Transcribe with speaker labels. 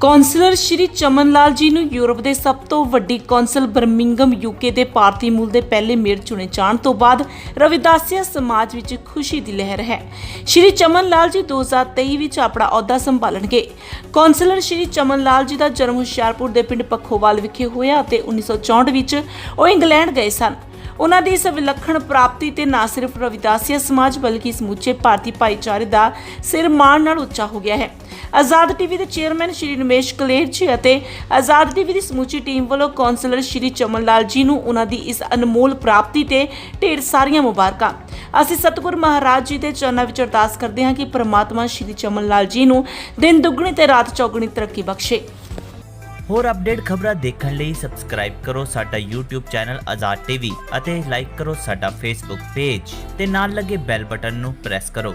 Speaker 1: Councillor ਸ਼੍ਰੀ ਚਮਨ ਲਾਲ ਜੀ ਨੂੰ Europe ਦੇ ਸਭ ਤੋਂ ਵੱਡੀ ਕੌਂਸਲ ਬਰਮਿੰਗਮ ਯੂਕੇ ਦੇ ਭਾਰਤੀ ਮੂਲ ਦੇ ਪਹਿਲੇ ਮੇਅਰ ਚੁਣੇ ਜਾਣ ਤੋਂ ਬਾਅਦ ਰਵਿਦਾਸੀਆ ਸਮਾਜ ਵਿੱਚ ਖੁਸ਼ੀ ਦੀ ਲਹਿਰ ਹੈ। ਸ਼੍ਰੀ ਚਮਨ ਲਾਲ ਜੀ 2023 ਵਿੱਚ ਆਪਣਾ ਅਹੁਦਾ ਸੰਭਾਲਣਗੇ। ਕੌਂਸਲਰ ਸ਼੍ਰੀ ਚਮਨ ਲਾਲ ਜੀ ਦਾ ਜਨਮ ਹੁਸ਼ਿਆਰਪੁਰ ਦੇ ਪਿੰਡ ਪੱਖੋਵਾਲ ਵਿਖੇ ਹੋਇਆ ਅਤੇ 1964 ਵਿੱਚ ਉਹ ਇੰਗਲੈਂਡ ਗਏ ਸਨ। ਉਹਨਾਂ ਦੀ ਇਸ ਵਿਲੱਖਣ ਪ੍ਰਾਪਤੀ ਤੇ ਨਾ ਸਿਰਫ ਰਵਿਦਾਸੀਆ ਸਮਾਜ ਬਲਕਿ ਸਮੁੱਚੇ ਭਾਰਤੀ ਭਾਈਚਾਰੇ ਦਾ ਸਿਰ ਮਾਣ ਨਾਲ ਉੱਚਾ ਹੋ ਗਿਆ ਹੈ। ਆਜ਼ਾਦ ਟੀਵੀ ਦੇ ਚੇਅਰਮੈਨ ਸ਼੍ਰੀ ਨਿਮੇਸ਼ ਕਲੇਰ ਜੀ ਅਤੇ ਆਜ਼ਾਦ ਟੀਵੀ ਦੀ ਸਮੁੱਚੀ ਟੀਮ ਵੱਲੋਂ ਕੌਂਸਲਰ ਸ਼੍ਰੀ ਚਮਨ ਲਾਲ ਜੀ ਨੂੰ ਉਹਨਾਂ ਦੀ ਇਸ ਅਨਮੋਲ ਪ੍ਰਾਪਤੀ ਤੇ ਢੇਰ ਸਾਰੀਆਂ ਮੁਬਾਰਕਾਂ। ਅਸੀਂ ਸਤਿਗੁਰ ਮਹਾਰਾਜ ਜੀ ਦੇ ਚਰਨਾਂ ਵਿੱਚ ਅਰਦਾਸ ਕਰਦੇ ਹਾਂ ਕਿ ਪ੍ਰਮਾਤਮਾ ਸ਼੍ਰੀ ਚਮਨ ਲਾਲ ਜੀ ਨੂੰ ਦਿਨ ਦੁੱਗਣੀ ਤੇ ਰਾਤ ਚੌਗਣੀ ਤਰੱਕੀ ਬਖਸ਼ੇ।
Speaker 2: ਹੋਰ ਅਪਡੇਟ ਖਬਰਾਂ ਦੇਖਣ ਲਈ ਸਬਸਕ੍ਰਾਈਬ ਕਰੋ ਸਾਡਾ YouTube ਚੈਨਲ ਆਜ਼ਾਦ ਟੀਵੀ ਅਤੇ ਲਾਈਕ ਕਰੋ ਸਾਡਾ Facebook ਪੇਜ ਤੇ ਨਾਲ ਲੱਗੇ ਬੈਲ ਬਟਨ ਨੂੰ ਪ੍ਰੈਸ ਕਰੋ।